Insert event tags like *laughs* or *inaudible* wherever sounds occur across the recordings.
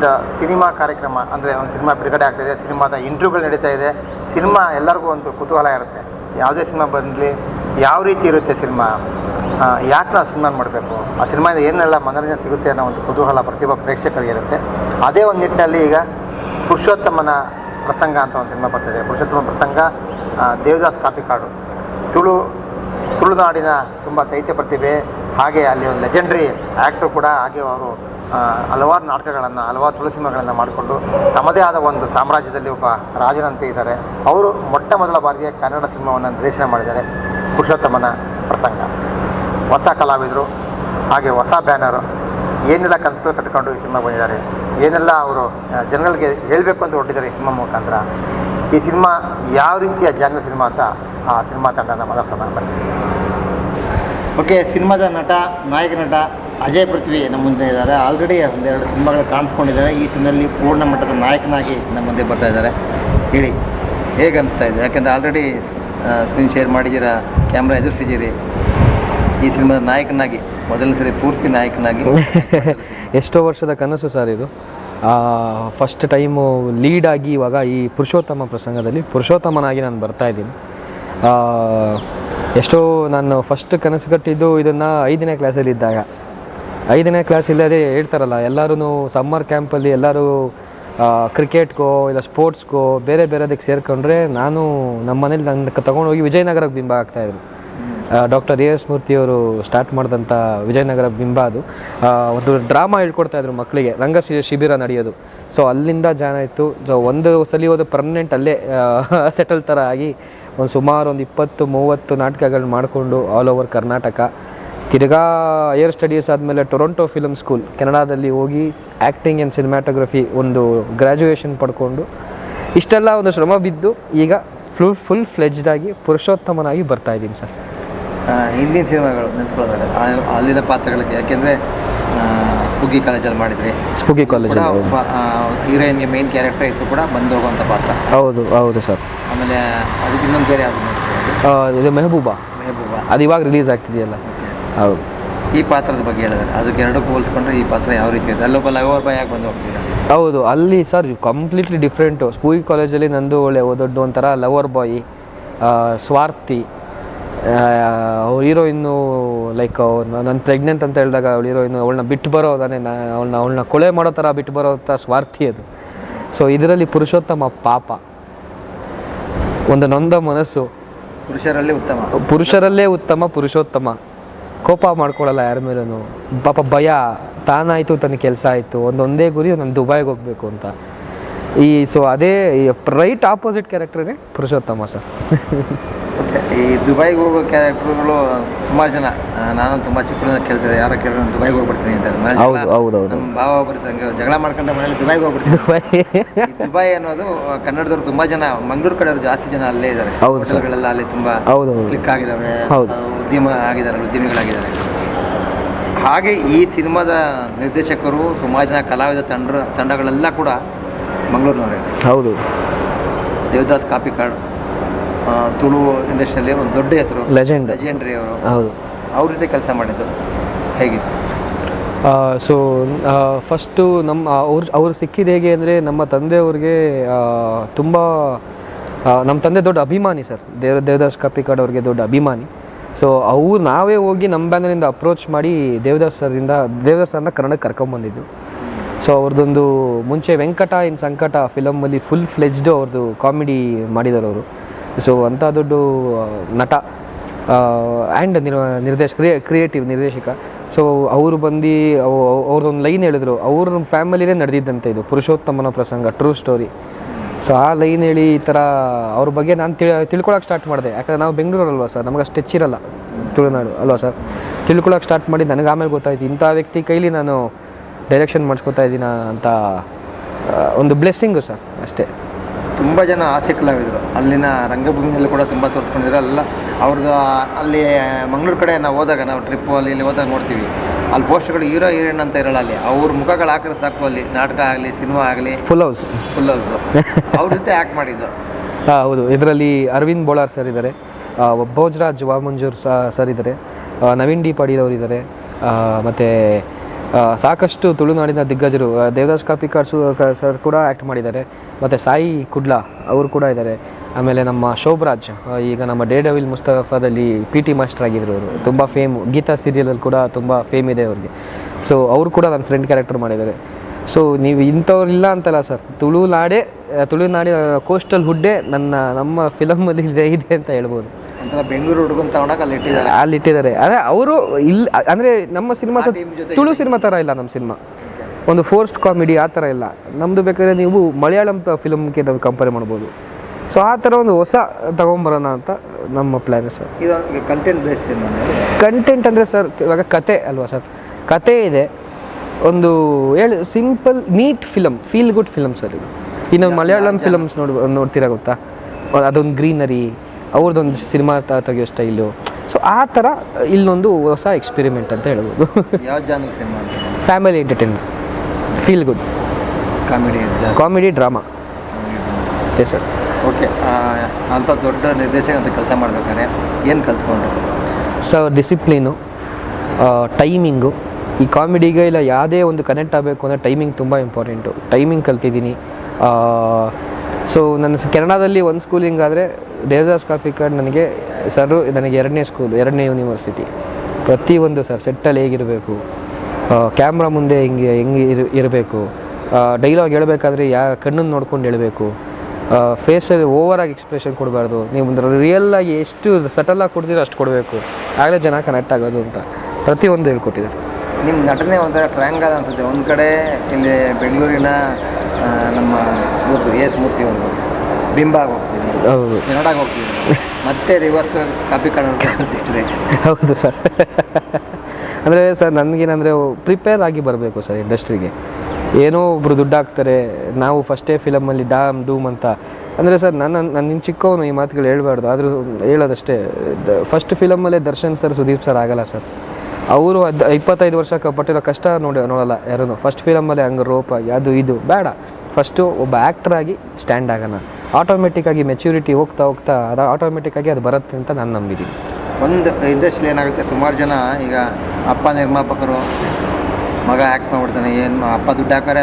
ಈಗಿಂದ ಸಿನಿಮಾ ಕಾರ್ಯಕ್ರಮ, ಅಂದರೆ ಒಂದು ಸಿನಿಮಾ ಬಿಡುಗಡೆ ಆಗ್ತಾಯಿದೆ ಸಿನಿಮಾದ ಇಂಟರ್ವ್ಯೂಗಳು ನಡೀತಾ ಇದೆ, ಸಿನಿಮಾ ಎಲ್ಲರಿಗೂ ಒಂದು ಕುತೂಹಲ ಇರುತ್ತೆ. ಯಾವುದೇ ಸಿನಿಮಾ ಬಂದಲಿ ಯಾವ ರೀತಿ ಇರುತ್ತೆ ಸಿನಿಮಾ? ಯಾಕೆ ನಾವು ಸಿನಿಮಾ ಮಾಡಬೇಕು? ಆ ಸಿನಿಮಾದ ಏನೆಲ್ಲ ಮನೋರಂಜನೆ ಸಿಗುತ್ತೆ ಅನ್ನೋ ಒಂದು ಕುತೂಹಲ ಪ್ರತಿಭಾ ಪ್ರೇಕ್ಷಕರಿಗೆ ಇರುತ್ತೆ. ಅದೇ ಒಂದು ನಿಟ್ಟಿನಲ್ಲಿ ಈಗ ಪುರುಷೋತ್ತಮನ ಪ್ರಸಂಗ ಅಂತ ಒಂದು ಸಿನಿಮಾ ಬರ್ತಿದೆ ಪುರುಷೋತ್ತಮ ಪ್ರಸಂಗ ದೇವದಾಸ್ ಕಾಪಿಕಾಡು ತುಳು, ತುಳುನಾಡಿನ ತುಂಬ ದೈತ್ಯ ಪ್ರತಿಭೆ, ಹಾಗೆ ಅಲ್ಲಿ ಒಂದು ಲೆಜೆಂಡ್ರಿ ಆ್ಯಕ್ಟ್ರು ಕೂಡ ಹಾಗೆ ಅವರು ಹಲವಾರು ನಾಟಕಗಳನ್ನು, ಹಲವಾರು ತುಳು ಸಿನಿಮಾಗಳನ್ನು ಮಾಡಿಕೊಂಡು ತಮ್ಮದೇ ಆದ ಒಂದು ಸಾಮ್ರಾಜ್ಯದಲ್ಲಿ ಒಬ್ಬ ರಾಜನಂತೆ ಇದ್ದಾರೆ. ಅವರು ಮೊಟ್ಟ ಮೊದಲ ಬಾರಿಗೆ ಕನ್ನಡ ಸಿನಿಮಾವನ್ನು ನಿರ್ದೇಶನ ಮಾಡಿದ್ದಾರೆ. ಪುರುಷೋತ್ತಮನ ಪ್ರಸಂಗ. ಹೊಸ ಕಲಾವಿದರು, ಹಾಗೆ ಹೊಸ ಬ್ಯಾನರು, ಏನೆಲ್ಲ ಕನಸುಗಳು ಕಟ್ಕೊಂಡು ಈ ಸಿನಿಮಾ ಬಂದಿದ್ದಾರೆ, ಏನೆಲ್ಲ ಅವರು ಜನಗಳಿಗೆ ಹೇಳಬೇಕು ಅಂತ ಹೊರಟಿದ್ದಾರೆ ಈ ಸಿನಿಮಾ ಮುಖಾಂತರ. ಈ ಸಿನಿಮಾ ಯಾವ ರೀತಿಯ ಜಾನ ಸಿನಿಮಾ ಅಂತ ಆ ಸಿನಿಮಾ ತಂಡನ ಮಾತಾಡ್ಸೋಣ ಓಕೆ, ಸಿನಿಮಾದ ನಟ, ನಾಯಕ ನಟ ಅಜಯ್ ಪೃಥ್ವಿ ನಮ್ಮ ಮುಂದೆ ಇದ್ದಾರೆ. ಆಲ್ರೆಡಿ ಒಂದೆರಡು ಸಿನಿಮಾಗಳು ಕಾಣಿಸ್ಕೊಂಡಿದ್ದಾರೆ ಈ ಸಿನಿಮಲ್ಲಿ ಪೂರ್ಣ ಮಟ್ಟದ ನಾಯಕನಾಗಿ ನಮ್ಮ ಮುಂದೆ ಬರ್ತಾ ಇದ್ದಾರೆ. ಹೇಳಿ, ಹೇಗೆ ಅನಿಸ್ತಾ ಇದೆ? ಯಾಕಂದರೆ ಆಲ್ರೆಡಿ ಸ್ಕ್ರೀನ್ ಶೇರ್ ಮಾಡಿದ್ದೀರ ಕ್ಯಾಮ್ರಾ ಎದುರಿಸಿದ್ದೀರಿ. ಈ ಸಿನಿಮಾದ ನಾಯಕನಾಗಿ, ಮೊದಲ ಸರಿ ಪೂರ್ತಿ ನಾಯಕನಾಗಿ. *laughs* ಎಷ್ಟೋ ವರ್ಷದ ಕನಸು ಸರ್ ಇದು. ಫಸ್ಟ್ ಟೈಮು ಲೀಡಾಗಿ ಇವಾಗ ಈ ಪುರುಷೋತ್ತಮ ಪ್ರಸಂಗದಲ್ಲಿ ಪುರುಷೋತ್ತಮನಾಗಿ ನಾನು ಬರ್ತಾ ಇದ್ದೀನಿ. ಎಷ್ಟೋ ನಾನು ಫಸ್ಟ್ ಕನಸು ಕಟ್ಟಿದ್ದು ಇದನ್ನು ಐದನೇ ಕ್ಲಾಸಲ್ಲಿ ಇದ್ದಾಗ. ಐದನೇ ಕ್ಲಾಸಲ್ಲಿ ಅದೇ ಹೇಳ್ತಾರಲ್ಲ ಎಲ್ಲರೂ ಸಮ್ಮರ್ ಕ್ಯಾಂಪಲ್ಲಿ ಎಲ್ಲರೂ ಕ್ರಿಕೆಟ್ಗೋ ಇಲ್ಲ ಸ್ಪೋರ್ಟ್ಸ್ಗೋ ಬೇರೆ ಬೇರೆದಕ್ಕೆ ಸೇರಿಕೊಂಡ್ರೆ ನಾನು ನಮ್ಮ ಮನೇಲಿ ನನ್ನ ತಗೊಂಡೋಗಿ ವಿಜಯನಗರಕ್ಕೆ ಬಿಂಬ ಆಗ್ತಾಯಿದ್ರು ಡಾಕ್ಟರ್ ಎ ಎಸ್ ಮೂರ್ತಿಯವರು ಸ್ಟಾರ್ಟ್ ಮಾಡಿದಂಥ ವಿಜಯನಗರ ಬಿಂಬ ಅದು. ಒಂದು ಡ್ರಾಮಾ ಹೇಳ್ಕೊಡ್ತಾ ಇದ್ರು ಮಕ್ಕಳಿಗೆ ರಂಗ ಶಿಬಿರ ನಡೆಯೋದು. ಸೊ ಅಲ್ಲಿಂದ ಜಾನ ಇತ್ತು ಸೊ ಒಂದು ಸಲ ಹೋದ ಪರ್ಮನೆಂಟ್ ಅಲ್ಲೇ ಸೆಟಲ್ ಥರ ಆಗಿ ಒಂದು ಸುಮಾರು ಒಂದು ಇಪ್ಪತ್ತು ಮೂವತ್ತು ನಾಟಕಗಳನ್ನ ಮಾಡಿಕೊಂಡು ಆಲ್ ಓವರ್ ಕರ್ನಾಟಕ. ತಿರ್ಗಾ ಹೈಯರ್ ಸ್ಟಡೀಸ್ ಆದಮೇಲೆ ಟೊರೊಂಟೊ ಫಿಲಮ್ ಸ್ಕೂಲ್ ಕೆನಡಾದಲ್ಲಿ ಹೋಗಿ ಆ್ಯಕ್ಟಿಂಗ್ ಆ್ಯಂಡ್ ಸಿನಿಮ್ಯಾಟೋಗ್ರಫಿ ಒಂದು ಗ್ರ್ಯಾಜುಯೇಷನ್ ಪಡ್ಕೊಂಡು ಇಷ್ಟೆಲ್ಲ ಒಂದು ಶ್ರಮ ಬಿದ್ದು ಈಗ ಫುಲ್ ಫುಲ್ ಫ್ಲೆಜ್ಡಾಗಿ ಪುರುಷೋತ್ತಮನಾಗಿ ಬರ್ತಾ ಇದ್ದೀನಿ ಸರ್. ಹಿಂದಿನ ಸಿನಿಮಾಗಳು ನೆನೆಸ್ಕೊಳ್ತಾರೆ ಅಲ್ಲಿನ ಪಾತ್ರಗಳಿಗೆ ಯಾಕೆಂದರೆ ಸ್ಪುಗಿ ಕಾಲೇಜಲ್ಲಿ ಮಾಡಿದ್ರಿ. ಸ್ಪುಗಿ ಕಾಲೇಜ್ ಹೀರೋಯಿನ್ಗೆ ಮೇನ್ ಕ್ಯಾರೆಕ್ಟರ್ ಇತ್ತು ಕೂಡ ಬಂದು ಹೋಗುವಂಥ ಪಾತ್ರ. ಹೌದು ಹೌದು ಸರ್. ಆಮೇಲೆ ಅದಕ್ಕೆ ಇನ್ನೊಂದು ಬೇರೆ ಯಾವುದು ಇದು ಮೆಹಬೂಬಾ. ಮೆಹಬೂಬಾ. ಅದು ಇವಾಗ ರಿಲೀಸ್ ಆಗ್ತಿದೆಯಲ್ಲ. ಹೌದು. ಈ ಪಾತ್ರದ ಬಗ್ಗೆ ಹೇಳಿದ್ರೆ ಅದಕ್ಕೆ ಎರಡಕ್ಕೂ ಹೋಲಿಸ್ಕೊಂಡ್ರೆ ಈ ಪಾತ್ರ ಯಾವ ರೀತಿ ಇದೆ ಅಲ್ಲೊಬ್ಬ ಲವರ್ ಬಾಯ್ ಯಾಕೆ ಬಂದು ಹೋಗ್ತೀರಾ? ಹೌದು ಅಲ್ಲಿ ಸರ್ ಕಂಪ್ಲೀಟ್ಲಿ ಡಿಫ್ರೆಂಟು ಸ್ಪೂಯಿ ಕಾಲೇಜಲ್ಲಿ ನಂದು ಒಳ್ಳೆ ದೊಡ್ಡ ಒಂಥರ ಲವರ್ ಬಾಯ್ ಸ್ವಾರ್ಥಿ. ಅವ್ರ ಹೀರೋಯಿನ್ನು ಲೈಕ್ ನಾನು ಪ್ರೆಗ್ನೆಂಟ್ ಅಂತ ಹೇಳಿದಾಗ ಅವಳು ಹೀರೋಯಿನ್ನು ಅವಳನ್ನ ಬಿಟ್ಟು ಬರೋದಾನೆ ಅವಳನ್ನ ಅವಳನ್ನ ಕೊಳೆ ಮಾಡೋ ಥರ ಬಿಟ್ಟು ಬರೋ ಥರ ಸ್ವಾರ್ಥಿ ಅದು. ಸೊ ಇದರಲ್ಲಿ ಪುರುಷೋತ್ತಮ ಪಾಪ. ಒಂದು ನೊಂದ ಮನಸ್ಸು. ಪುರುಷರಲ್ಲೇ ಉತ್ತಮ. ಪುರುಷರಲ್ಲೇ ಉತ್ತಮ ಪುರುಷೋತ್ತಮ. ಕೋಪ ಮಾಡ್ಕೊಳ್ಳಲ್ಲ ಯಾರ ಮೇಲೂ ಪಾಪ ಭಯ, ತಾನಾಯಿತು, ತನ್ನ ಕೆಲಸ ಆಯಿತು. ಒಂದೊಂದೇ ಗುರಿ ನಾನು ದುಬೈಗೆ ಹೋಗಬೇಕು ಅಂತ. ಈ ಸೊ ಅದೇ ರೈಟ್ ಆಪೋಸಿಟ್ ಕ್ಯಾರೆಕ್ಟರ್ನೇ ಪುರುಷೋತ್ತಮ ಸರ್. *laughs* ಈ ದುಬೈಗೆ ಹೋಗೋ ಕ್ಯಾರೆಕ್ಟರ್ಗಳು ಸುಮಾರು ಜನ. ನಾನು ತುಂಬ ಚಿಕ್ಕ ಕೇಳ್ತಿದ್ದೆ. ಯಾರೋ ಕೇಳಿದ್ರೆ ದುಬೈಗೆ ಹೋಗ್ಬಿಡ್ತೀನಿ ಅಂತ. ಹೌದು, ಹೌದು, ಹೌದು. ನಮ್ಮ ಭಾವ ಬರ್ತಂಗೆ ಜಗಳ ಮಾಡ್ಕೊಂಡ ಮನೇಲಿ ದುಬೈಗೆ ಹೋಗ್ಬಿಡ್ತೀನಿ. ದುಬೈ. ದುಬೈ ಅನ್ನೋದು ಕನ್ನಡದವ್ರು ತುಂಬಾ ಜನ ಮಂಗಳೂರು ಕಡೆಯವರು ಜಾಸ್ತಿ ಜನ ಅಲ್ಲೇ ಇದ್ದಾರೆ. ಹೋಟೆಲ್ಗಳೆಲ್ಲ ಅಲ್ಲಿ ತುಂಬಾ ಹೌದು ಕ್ಲಿಕ್ ಆಗಿದ್ದಾವೆ ಹೌದು. ಉದ್ಯಮ ಆಗಿದ್ದಾರೆ ಉದ್ಯಮಿಗಳಾಗಿದ್ದಾರೆ. ಹಾಗೆ ಈ ಸಿನಿಮಾದ ನಿರ್ದೇಶಕರು ಸುಮಾರು ಜನ ಕಲಾವಿದ ತಂಡ ತಂಡಗಳೆಲ್ಲ ಕೂಡ ಮಂಗಳೂರಿನವರೇ. ಹೌದು. ದೇವದಾಸ್ ಕಾಪಿ ಕಾರ್ಡ್ ಆ, ತುಳು ಇಂಡಸ್ಟ್ರಿಯಲ್ಲಿ ಒಂದು ದೊಡ್ಡ ಹೆಸರು. ಲೆಜೆಂಡ್ ಲೆಜೆಂಡ್ರಿ ಅವರು. ಹೌದು. ಅವ್ರ ಜೊತೆ ಕೆಲಸ ಮಾಡಿದ್ದು. ಹೇಗಿತ್ತು? ಸೊ ಫಸ್ಟು ನಮ್ಮ ಅವ್ರು ಅವ್ರು ಸಿಕ್ಕಿದ್ದು ಹೇಗೆ ಅಂದರೆ ನಮ್ಮ ತಂದೆಯವ್ರಿಗೆ ತುಂಬ ನಮ್ಮ ತಂದೆ ದೊಡ್ಡ ಅಭಿಮಾನಿ ಸರ್ ದೇವ ದೇವದಾಸ್ ಕಪ್ಪಿಕಾಡ್ ಅವ್ರಿಗೆ ದೊಡ್ಡ ಅಭಿಮಾನಿ. ಸೊ ಅವ್ರು ನಾವೇ ಹೋಗಿ ನಮ್ಮ ಬ್ಯಾನರಿಂದ ಅಪ್ರೋಚ್ ಮಾಡಿ ದೇವದಾಸ್ ಸರಿಂದ ದೇವದಾಸ್ ಸರ್ನ ಕನ್ನಡಕ್ಕೆ ಕರ್ಕೊಂಬಂದಿದ್ದು ಸೊ ಅವ್ರದ್ದೊಂದು ಮುಂಚೆ ವೆಂಕಟ ಇನ್ ಸಂಕಟ ಫಿಲಮಲ್ಲಿ ಫುಲ್ ಫ್ಲೆಜ್ಡು ಅವ್ರದ್ದು ಕಾಮಿಡಿ ಮಾಡಿದ್ದಾರೆ ಅವರು. ಸೊ ಅಂಥ ದೊಡ್ಡ ನಟ ಆ್ಯಂಡ್ ನಿರ್ ನಿರ್ದೇಶಕ, ಕ್ರಿಯೇ ಕ್ರಿಯೇಟಿವ್ ನಿರ್ದೇಶಕ. ಸೊ ಅವರು ಬಂದು ಅವ್ರದ್ದೊಂದು ಲೈನ್ ಹೇಳಿದ್ರು, ಅವ್ರ ಫ್ಯಾಮಿಲಿನೇ ನಡೆದಿದ್ದಂತೆ ಇದು, ಪುರುಷೋತ್ತಮನ ಪ್ರಸಂಗ ಟ್ರೂ ಸ್ಟೋರಿ ಸೊ ಆ ಲೈನ್ ಹೇಳಿ ಈ ಥರ ಅವ್ರ ಬಗ್ಗೆ ನಾನು ತಿಳ್ ತಿಳ್ಕೊಳಕ್ಕೆ ಸ್ಟಾರ್ಟ್ ಮಾಡಿದೆ. ಯಾಕಂದ್ರೆ ನಾವು ಬೆಂಗಳೂರಲ್ವಾ ಸರ್, ನಮಗೆ ಅಷ್ಟು ಹೆಚ್ಚಿರಲ್ಲ ತುಳುನಾಡು, ಅಲ್ವಾ ಸರ್? ತಿಳ್ಕೊಳಕ್ಕೆ ಸ್ಟಾರ್ಟ್ ಮಾಡಿ, ನನಗೆ ಆಮೇಲೆ ಗೊತ್ತಾಯ್ತು, ಇಂಥ ವ್ಯಕ್ತಿ ಕೈಲಿ ನಾನು ಡೈರೆಕ್ಷನ್ ಮಾಡಿಸ್ಕೊತಾ ಇದ್ದೀನ ಅಂತ ಒಂದು ಬ್ಲೆಸ್ಸಿಂಗು ಸರ್, ಅಷ್ಟೇ. ತುಂಬ ಜನ ಆಸೆ ಕಲಾವಿದರು ಅಲ್ಲಿನ ರಂಗಭೂಮಿಯಲ್ಲಿ ಕೂಡ ತುಂಬ ತೋರಿಸ್ಕೊಂಡಿದ್ರು. ಅಲ್ಲ ಅವ್ರದ್ದು ಅಲ್ಲಿ ಮಂಗಳೂರು ಕಡೆ ನಾವು ಹೋದಾಗ ನಾವು ಟ್ರಿಪ್ಪು ಅಲ್ಲಿ ಇಲ್ಲಿ ಹೋದಾಗ ನೋಡ್ತೀವಿ. ಅಲ್ಲಿ ಪೋಸ್ಟ್ಗಳು ಹೀರೋ ಹೀರೋಯಿನ್ ಅಂತ ಇರೋಲ್ಲ ಅಲ್ಲಿ. ಅವ್ರ ಮುಖಗಳು ಹಾಕಿದ್ರೆ ಸಾಕು ಅಲ್ಲಿ. ನಾಟಕ ಆಗಲಿ ಸಿನಿಮಾ ಆಗಲಿ. ಫುಲ್ ಹೌಸ್ ಫುಲ್ ಹೌಸು ಅವ್ರ ಜೊತೆ ಆ್ಯಕ್ಟ್ ಮಾಡಿದ್ದು. *laughs* ಹಾಂ ಹೌದು. ಇದರಲ್ಲಿ ಅರವಿಂದ್ ಬೋಳಾರ್ ಸರ್ ಇದ್ದಾರೆ ಭೋಜ್ರಾಜ್ ವಾಮಂಜೂರ್ ಸರ್ ಇದ್ದಾರೆ ನವೀನ್ ಡಿ ಪಾಟೀಲ್ ಅವರು ಇದ್ದಾರೆ ಮತ್ತು ಸಾಕಷ್ಟು ತುಳುನಾಡಿನ ದಿಗ್ಗಜರು ದೇವದಾಸ್ ಕಾಪಿಕಾರ್ ಸರ್ ಕೂಡ ಆ್ಯಕ್ಟ್ ಮಾಡಿದ್ದಾರೆ. ಮತ್ತು ಸಾಯಿ ಕುಡ್ಲಾ ಅವರು ಕೂಡ ಇದ್ದಾರೆ. ಆಮೇಲೆ ನಮ್ಮ ಶೋಭರಾಜ್ ಈಗ ನಮ್ಮ ಡೇ ಡವಿಲ್ ಮುಸ್ತಫಾದಲ್ಲಿ ಪಿ ಟಿ ಮಾಸ್ಟರ್ ಆಗಿದ್ರು ಅವರು ತುಂಬ ಫೇಮ್ ಗೀತಾ ಸೀರಿಯಲಲ್ಲಿ ಕೂಡ ತುಂಬ ಫೇಮ್ ಇದೆ ಅವ್ರಿಗೆ. ಸೊ ಅವರು ಕೂಡ ನನ್ನ ಫ್ರೆಂಡ್ ಕ್ಯಾರೆಕ್ಟರ್ ಮಾಡಿದ್ದಾರೆ. ಸೊ ನೀವು ಇಂಥವ್ರಿಲ್ಲ ಅಂತಲ್ಲ ಸರ್. ತುಳುನಾಡೇ ತುಳುನಾಡಿನ ಕೋಸ್ಟಲ್ ಹುಡ್ಡೆ ನನ್ನ ನಮ್ಮ ಫಿಲಮಲ್ಲಿ ಇದೆ ಇದೆ ಅಂತ ಹೇಳ್ಬೋದು. ಬೆಂಗಳೂರು ಹುಡುಗನ್ ತಗೊಂಡಾಗ ಅಲ್ಲಿ ಇಟ್ಟಿದ್ದಾರೆ. ಅಲ್ಲಿ ಇಟ್ಟಿದ್ದಾರೆ. ಅಂದರೆ ಅವರು ಇಲ್ಲಿ ಅಂದರೆ ನಮ್ಮ ಸಿನಿಮಾ ತುಳು ಸಿನಿಮಾ ಥರ ಇಲ್ಲ ನಮ್ಮ ಸಿನಿಮಾ ಒಂದು ಫೋರ್ಸ್ಟ್ ಕಾಮಿಡಿ ಆ ಥರ ಇಲ್ಲ. ನಮ್ಮದು ಬೇಕಾದ್ರೆ ನೀವು ಮಲಯಾಳಂ ಫಿಲಮ್ಗೆ ನಾವು ಕಂಪೇರ್ ಮಾಡ್ಬೋದು. ಸೊ ಆ ಥರ ಒಂದು ಹೊಸ ತಗೊಂಬರೋಣ ಅಂತ ನಮ್ಮ ಪ್ಲ್ಯಾನ್ ಸರ್. ಇದು ಕಂಟೆಂಟ್ ಬೇಸ್ ಕಂಟೆಂಟ್ ಅಂದರೆ ಸರ್ ಇವಾಗ ಕತೆ ಅಲ್ವಾ ಸರ್? ಕತೆ ಇದೆ. ಒಂದು ಹೇಳಿ simple neat film feel good film sir ಇದು. ಇನ್ನು ಮಲಯಾಳಂ ಫಿಲಮ್ಸ್ ನೋಡ್ ನೋಡ್ತೀರಾ ಗೊತ್ತಾ? ಅದೊಂದು ಗ್ರೀನರಿ ಅವ್ರದ್ದೊಂದು ಸಿನಿಮಾ ತೆಗಿಯೋ ಸ್ಟೈಲು ಸೊ ಆ ಥರ ಇಲ್ಲೊಂದು ಹೊಸ ಎಕ್ಸ್ಪೆರಿಮೆಂಟ್ ಅಂತ ಹೇಳ್ಬೋದು. ಯಾವ cinema family entertainment feel good comedy comedy drama okay sir okay ಅಂಥ ದೊಡ್ಡ ನಿರ್ದೇಶಕ ಅಂತ ಕೆಲಸ ಮಾಡ್ಬೇಕಾದ್ರೆ ಏನು ಕಲ್ತ್ಕೊಂಡ್ರು? ಸೊ ಡಿಸಿಪ್ಲೀನು ಟೈಮಿಂಗು ಈ ಕಾಮಿಡಿಗೆ ಇಲ್ಲ ಯಾವುದೇ ಒಂದು ಕನೆಕ್ಟ್ ಆಗಬೇಕು ಅಂದರೆ ಟೈಮಿಂಗ್ ತುಂಬ ಇಂಪಾರ್ಟೆಂಟು ಟೈಮಿಂಗ್ ಕಲ್ತಿದ್ದೀನಿ. ಸೊ ನನ್ನ ಕೆನಡಾದಲ್ಲಿ ಒಂದು ಸ್ಕೂಲಿಂಗ್ ಆದರೆ ದೇವದಾಸ್ ಕಾಪಿಕಾಡ್ ನನಗೆ ಸರ್ ನನಗೆ ಎರಡನೇ ಸ್ಕೂಲ್ ಎರಡನೇ ಯೂನಿವರ್ಸಿಟಿ ಪ್ರತಿಯೊಂದು ಸರ್ ಸೆಟ್ಟಲ್ಲಿ ಹೇಗಿರಬೇಕು? ಕ್ಯಾಮ್ರಾ ಮುಂದೆ ಹಿಂಗೆ ಹೆಂಗೆ ಇರ ಇರಬೇಕು. ಡೈಲಾಗ್ ಹೇಳಬೇಕಾದ್ರೆ ಯಾ ಕಣ್ಣನ್ನು ನೋಡ್ಕೊಂಡು ಹೇಳಬೇಕು. ಫೇಸಲ್ಲಿ ಓವರಾಗಿ ಎಕ್ಸ್ಪ್ರೆಷನ್ ಕೊಡಬಾರ್ದು. ನೀವು ರಿಯಲ್ಲಾಗಿ ಎಷ್ಟು ಸಟಲಾಗಿ ಕೊಡ್ತೀರೋ ಅಷ್ಟು ಕೊಡಬೇಕು. ಆಗಲೇ ಜನ ಕನೆಕ್ಟ್ ಆಗೋದು ಅಂತ ಪ್ರತಿಯೊಂದು ಹೇಳ್ಕೊಟ್ಟಿದ್ದಾರೆ. ನಿಮ್ಮ ನಟನೆ ಒಂಥರ ಟ್ರ್ಯಾಂಗಲ್ ಅನ್ಸುತ್ತೆ. ಒಂದು ಕಡೆ ಇಲ್ಲಿ ಬೆಂಗಳೂರಿನ ನಮ್ಮ ಇವರು ಎಸ್ ಮೂರ್ತಿ ಅವರು ಬಿಂಬ ಆಗಿ ಹೋಗ್ತೀವಿ ಹೌದು ಹೋಗ್ತೀವಿ ಮತ್ತೆ ರಿವರ್ಸ್ ಕಾಪಿ ಅಂತಿದ್ರೆ ಹೌದು ಸರ್. ಅಂದರೆ ಸರ್, ನನಗೇನಂದರೆ ಪ್ರಿಪೇರ್ ಆಗಿ ಬರಬೇಕು ಸರ್ ಇಂಡಸ್ಟ್ರಿಗೆ ಏನೋ ಒಬ್ಬರು ದುಡ್ಡು ಹಾಕ್ತಾರೆ ನಾವು ಫಸ್ಟೇ ಫಿಲಮಲ್ಲಿ ಡಾಮ್ ಡೂಮ್ ಅಂತ. ಅಂದರೆ ಸರ್, ನನ್ನ ನನ್ನ ಚಿಕ್ಕವನು ಈ ಮಾತುಗಳು ಹೇಳ್ಬಾರ್ದು, ಆದರೂ ಹೇಳೋದಷ್ಟೇ. ಫಸ್ಟ್ ಫಿಲಮಲ್ಲೇ ದರ್ಶನ್ ಸರ್ ಸುದೀಪ್ ಸರ್ ಆಗಲ್ಲ ಸರ್. ಅವರು ಅದು, ಇಪ್ಪತ್ತೈದು ವರ್ಷ ಪಟ್ಟಿರೋ ಕಷ್ಟ ನೋಡಿ, ನೋಡಲ್ಲ ಯಾರೂ ಫಸ್ಟ್ ಫಿಲಮಲ್ಲೇ ಹಂಗೆ ರೋಪ್ ಅದು ಇದು, ಬೇಡ. ಫಸ್ಟು ಒಬ್ಬ ಆ್ಯಕ್ಟರ್ ಆಗಿ ಸ್ಟ್ಯಾಂಡ್ ಆಗೋಣ. ಆಟೋಮೆಟಿಕ್ಕಾಗಿ ಮೆಚ್ಯೂರಿಟಿ ಹೋಗ್ತಾ ಹೋಗ್ತಾ, ಅದು ಆಟೋಮೆಟಿಕ್ಕಾಗಿ ಅದು ಬರುತ್ತೆ ಅಂತ ನಾನು ನಂಬಿದ್ದೀನಿ. ಒಂದು ಇಂಡಸ್ಟ್ರಿ ಏನಾಗುತ್ತೆ ಸುಮಾರು ಜನ ಈಗ ಅಪ್ಪ ನಿರ್ಮಾಪಕರು ಮಗ ಆ್ಯಕ್ಟ್ ಮಾಡ್ಬಿಡ್ತಾನೆ ಏನು ಅಪ್ಪ ದುಡ್ಡು ಹಾಕಾರೆ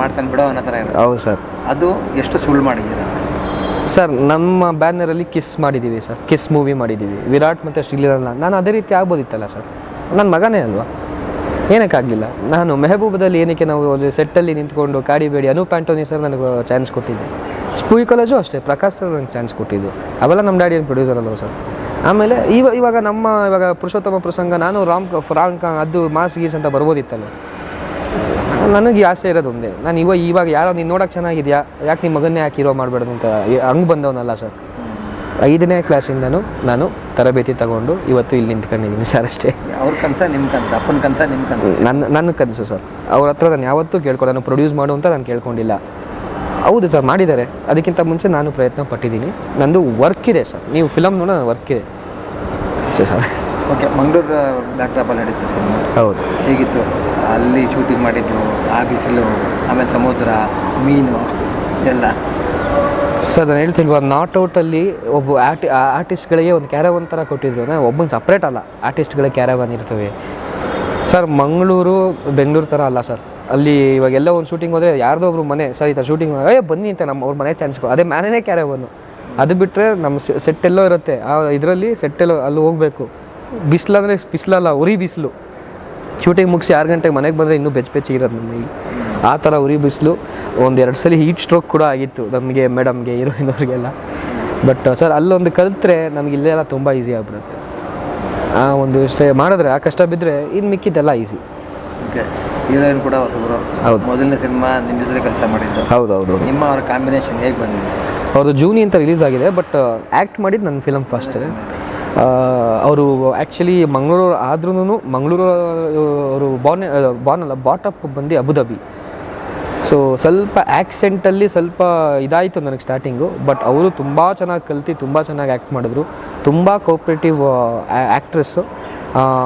ಮಾಡ್ತಾನೆ ಬಿಡೋ ಅನ್ನೋ ಥರ ಇರುತ್ತೆ. ಹೌದು ಸರ್. ಅದು ಎಷ್ಟು ಸುಳ್ಳು ಮಾಡಿದ್ದೀರ? ಸರ್ ನಮ್ಮ ಬ್ಯಾನರಲ್ಲಿ ಕಿಸ್ ಮಾಡಿದ್ದೀವಿ ಸರ್. ಕಿಸ್ ಮೂವಿ ಮಾಡಿದ್ದೀವಿ. ವಿರಾಟ್ ಮತ್ತು ಶ್ರೀಲೀಲಾ ನಾನು ಅದೇ ರೀತಿ ಆಗ್ಬೋದಿತ್ತಲ್ಲ ಸರ್. ನನ್ನ ಮಗನೇ ಅಲ್ವಾ? ಏನಕ್ಕಾಗಲಿಲ್ಲ ನಾನು ಮೆಹಬೂಬದಲ್ಲಿ ಏನಕ್ಕೆ ನಾವು ಅಲ್ಲಿ ಸೆಟ್ಟಲ್ಲಿ ನಿಂತ್ಕೊಂಡು ಕಾಡಿಬೇಡಿ ಅನೂಪ್ ಆ್ಯಂಟೋನಿ ಸರ್ ನನಗೆ ಚಾನ್ಸ್ ಕೊಟ್ಟಿದ್ದೆ. ಸ್ಪೂಯಿ ಕಾಲೇಜು ಅಷ್ಟೇ ಪ್ರಕಾಶ್ ಸರ್ ನನಗೆ ಚಾನ್ಸ್ ಕೊಟ್ಟಿದ್ದು. ಅವೆಲ್ಲ ನಮ್ಮ ಡ್ಯಾಡಿ ಏನು ಪ್ರೊಡ್ಯೂಸರ್ ಅಲ್ವ ಸರ್? ಆಮೇಲೆ ಇವ ಇವಾಗ ನಮ್ಮ ಇವಾಗ ಪುರುಷೋತ್ತಮ ಪ್ರಸಂಗ ನಾನು ರಾಮ್ ರಾಮ್ ಕಾಂಗ್ ಅದು ಮಾಸ್ ಗೀಸ್ ಅಂತ ಬರ್ಬೋದಿತ್ತಲ್ಲ. ನನಗೆ ಆಸೆ ಇರೋದು ಒಂದೇ. ನಾನು ಇವಾಗ ಇವಾಗ ಯಾರೋ ನೀನು ನೋಡೋಕೆ ಚೆನ್ನಾಗಿದೆಯಾ? ಯಾಕೆ ನಿಮ್ಮ ಮಗನ್ನೇ ಯಾಕೆ ಹೀರೋ ಮಾಡಬೇಡ್ದು ಅಂತ ಹಂಗೆ ಬಂದವನಲ್ಲ ಸರ್. ಐದನೇ ಕ್ಲಾಸಿಂದನೂ ನಾನು ತರಬೇತಿ ತಗೊಂಡು ಇವತ್ತು ಇಲ್ಲಿ ನಿಂತ್ಕೊಂಡಿದ್ದೀನಿ ಸರ್ ಅಷ್ಟೇ. ಅವ್ರ ಕನಸ ನಿಮ್ಮ ಕನ್ಸ ಅಪ್ಪನ ಕನ್ಸ ನಿಮ್ಮ ಕನ್ಸ. ನನ್ನ ನನ್ನ ಕನಸು ಸರ್. ಅವ್ರ ಹತ್ರ ನಾನು ಯಾವತ್ತೂ ಕೇಳ್ಕೊಂಡು ನಾನು ಪ್ರೊಡ್ಯೂಸ್ ಮಾಡು ಅಂತ ನಾನು ಕೇಳ್ಕೊಂಡಿಲ್ಲ. ಹೌದು ಸರ್ ಮಾಡಿದ್ದಾರೆ. ಅದಕ್ಕಿಂತ ಮುಂಚೆ ನಾನು ಪ್ರಯತ್ನ ಪಟ್ಟಿದ್ದೀನಿ. ನಂದು ವರ್ಕ್ ಇದೆ ಸರ್. ನೀವು ಫಿಲಮ್ ನೋಡೋ ವರ್ಕ್ ಇದೆ. ಅಷ್ಟೇ ಸರ್ ಓಕೆ ಮಂಗಳೂರು ಬ್ಯಾಕ್ಡ್ರಾಪಲ್ಲಿ ನಡೀತದೆ ಸರ್ ಹೌದು. ಹೇಗಿತ್ತು? ಅಲ್ಲಿ ಶೂಟಿಂಗ್ ಮಾಡಿದ್ದು ಆ ಬಿಸಿಲು ಆಮೇಲೆ ಸಮುದ್ರ ಮೀನು ಎಲ್ಲ. ಸರ್ ನಾನು ಹೇಳ್ತೀನಿ ನಾಟ್ ಔಟಲ್ಲಿ ಒಬ್ಬ ಆರ್ಟಿ ಆರ್ಟಿಸ್ಟ್ಗಳಿಗೆ ಒಂದು ಕ್ಯಾರವನ್ ಥರ ಕೊಟ್ಟಿದ್ರು. ಅಂದರೆ ಒಬ್ಬನ ಸಪ್ರೇಟ್ ಅಲ್ಲ ಆರ್ಟಿಸ್ಟ್ಗಳ ಕ್ಯಾರವನ್ ಇರ್ತವೆ ಸರ್ ಮಂಗಳೂರು ಬೆಂಗಳೂರು ಥರ ಅಲ್ಲ ಸರ್. ಅಲ್ಲಿ ಇವಾಗ ಎಲ್ಲ ಒಂದು ಶೂಟಿಂಗ್ ಹೋದರೆ ಯಾರ್ದೋ ಒಬ್ರು ಮನೆ ಸರ್ ಈ ಥರ ಶೂಟಿಂಗ್ ಏ ಬನ್ನಿ ಅಂತ ನಮ್ಮ ಅವ್ರ ಮನೆ ಚಾನ್ಸ್ ಅದೇ ಮನೆನೇ ಕ್ಯಾರವನು ಅದು ಬಿಟ್ಟರೆ ನಮ್ಮ ಸೆಟ್ ಎಲ್ಲೋ ಇರುತ್ತೆ. ಆ ಇದರಲ್ಲಿ ಸೆಟ್ ಎಲ್ಲೋ ಅಲ್ಲಿ ಹೋಗಬೇಕು. ಬಿಸಿಲು ಅಂದರೆ ಬಿಸಿಲಲ್ಲ ಉರಿ ಬಿಸಿಲು. ಶೂಟಿಂಗ್ ಮುಗಿಸಿ ಆರು ಗಂಟೆಗೆ ಮನೆಗೆ ಬಂದರೆ ಇನ್ನೂ ಬೆಚ್ಚ ಬೆಚ್ಚ ಇರೋದು ನಮಗೆ. ಆ ಥರ ಉರಿ ಬಿಸಿಲು. ಒಂದು ಎರಡು ಸಲ ಹೀಟ್ ಸ್ಟ್ರೋಕ್ ಕೂಡ ಆಗಿತ್ತು ನಮಗೆ ಮೇಡಮ್ಗೆ ಹೀರೋಯಿನ್ ಅವ್ರಿಗೆಲ್ಲ ಬಟ್ ಸರ್ ಅಲ್ಲೊಂದು ಕಲಿತ್ರೆ ನಮಗೆ ಇಲ್ಲೆಲ್ಲ ತುಂಬ ಈಸಿ ಆಗ್ಬಿಡುತ್ತೆ. ಆ ಒಂದು ವಿಷಯ ಮಾಡಿದ್ರೆ ಆ ಕಷ್ಟ ಬಿದ್ದರೆ ಇನ್ನು ಮಿಕ್ಕಿದ್ದೆಲ್ಲ ಈಸಿ ಓಕೆ ಹೀರೋಯಿನ್ ಕೂಡ ಹೊಸಬರು. ಹೌದು. ಮೊದಲನೇ ಸಿನಿಮಾ ನಿಮ್ಮ ಜೊತೆ ಕೆಲಸ ಮಾಡಿದ್ದು. ಹೌದು ಹೌದು ನಿಮ್ಮ ಅವರ ಕಾಂಬಿನೇಷನ್ ಹೇಗೆ ಬಂದಿದೆ? ಅವ್ರದ್ದು ಜೂನಿ ಅಂತ ರಿಲೀಸ್ ಆಗಿದೆ ಬಟ್ ಆ್ಯಕ್ಟ್ ಮಾಡಿದ್ದು ನನ್ನ ಫಿಲಮ್ ಫಸ್ಟ್ ಅವರು ಆ್ಯಕ್ಚುಲಿ ಮಂಗಳೂರು ಆದ್ರೂ ಮಂಗಳೂರು ಅವರು ಬಾರ್ನ್ ಬಾನ್ ಅಲ್ಲ ಬಾಟಪ್ ಬಂದು ಅಬುದಾಬಿ. ಸೊ ಸ್ವಲ್ಪ ಆ್ಯಕ್ಸೆಂಟಲ್ಲಿ ಸ್ವಲ್ಪ ಇದಾಯಿತು ನನಗೆ ಸ್ಟಾರ್ಟಿಂಗು ಬಟ್ ಅವರು ತುಂಬ ಚೆನ್ನಾಗಿ ಕಲ್ತು, ತುಂಬ ಚೆನ್ನಾಗಿ ಆ್ಯಕ್ಟ್ ಮಾಡಿದ್ರು. ತುಂಬ ಕೋಪ್ರೇಟಿವ್ ಆ್ಯಕ್ಟ್ರೆಸ್ಸು